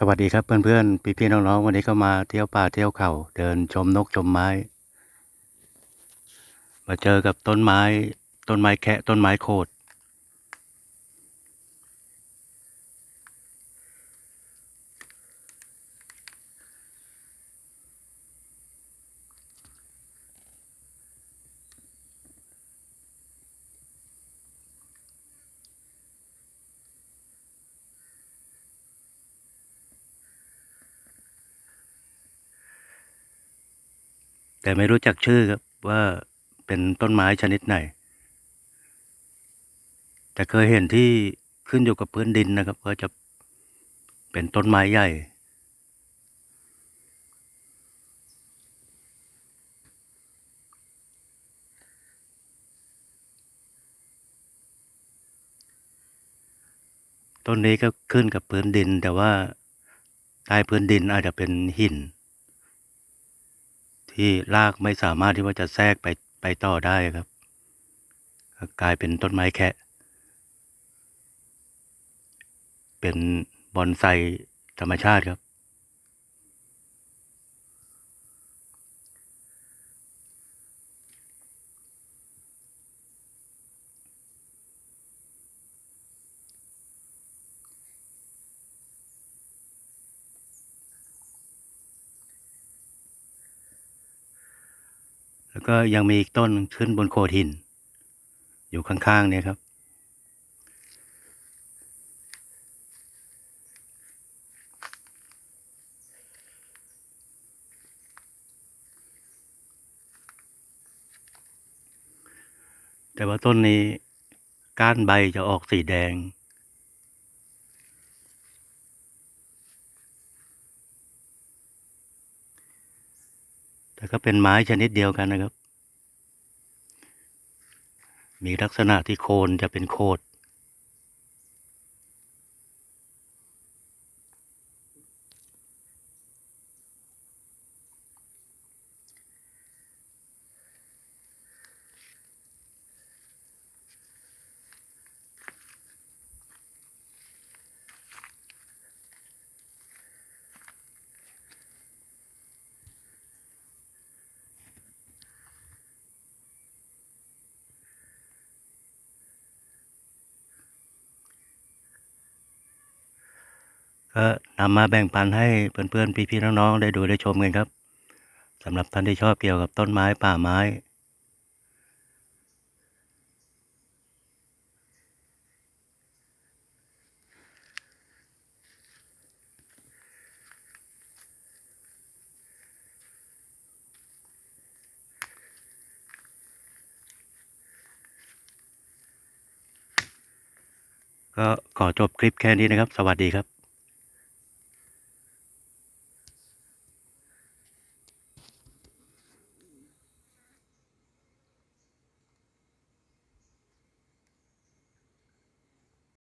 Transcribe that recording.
สวัสดีครับเพื่อนๆ พี่ๆน้องๆวันนี้ก็มาเที่ยวป่าเที่ยวเขาเดินชมนกชมไม้ มาเจอกับต้นไม้ ต้นไม้แคะต้นไม้โคด แต่ไม่รู้จักชื่อครับว่าเป็นต้นไม้ชนิดไหน แต่เคยเห็นที่ขึ้นอยู่กับพื้นดินนะครับ ก็จะเป็นต้นไม้ใหญ่ ต้นนี้ก็ขึ้นกับพื้นดิน แต่ว่าใต้พื้นดินอาจจะเป็นหิน ที่รากไม่สามารถที่ว่าจะแทรกไปไปต่อได้ครับ กลายเป็นต้นไม้แคะเป็นบอนไซธรรมชาติครับ แล้วก็ยังมีอีกต้นขึ้นบนโขดหิน อยู่ข้างๆเนี่ยครับแต่ว่าต้นนี้ก้านใบจะออกสีแดง แต่ก็เป็นไม้ชนิดเดียวกันนะครับ มีลักษณะที่โคนจะเป็นโคด ก็นำมาแบ่งปันให้เพื่อนๆพี่ๆน้องๆได้ดูได้ชมกันครับสำหรับท่านที่ชอบเกี่ยวกับต้นไม้ป่าไม้ก็ขอจบคลิปแค่นี้นะครับ สวัสดีครับ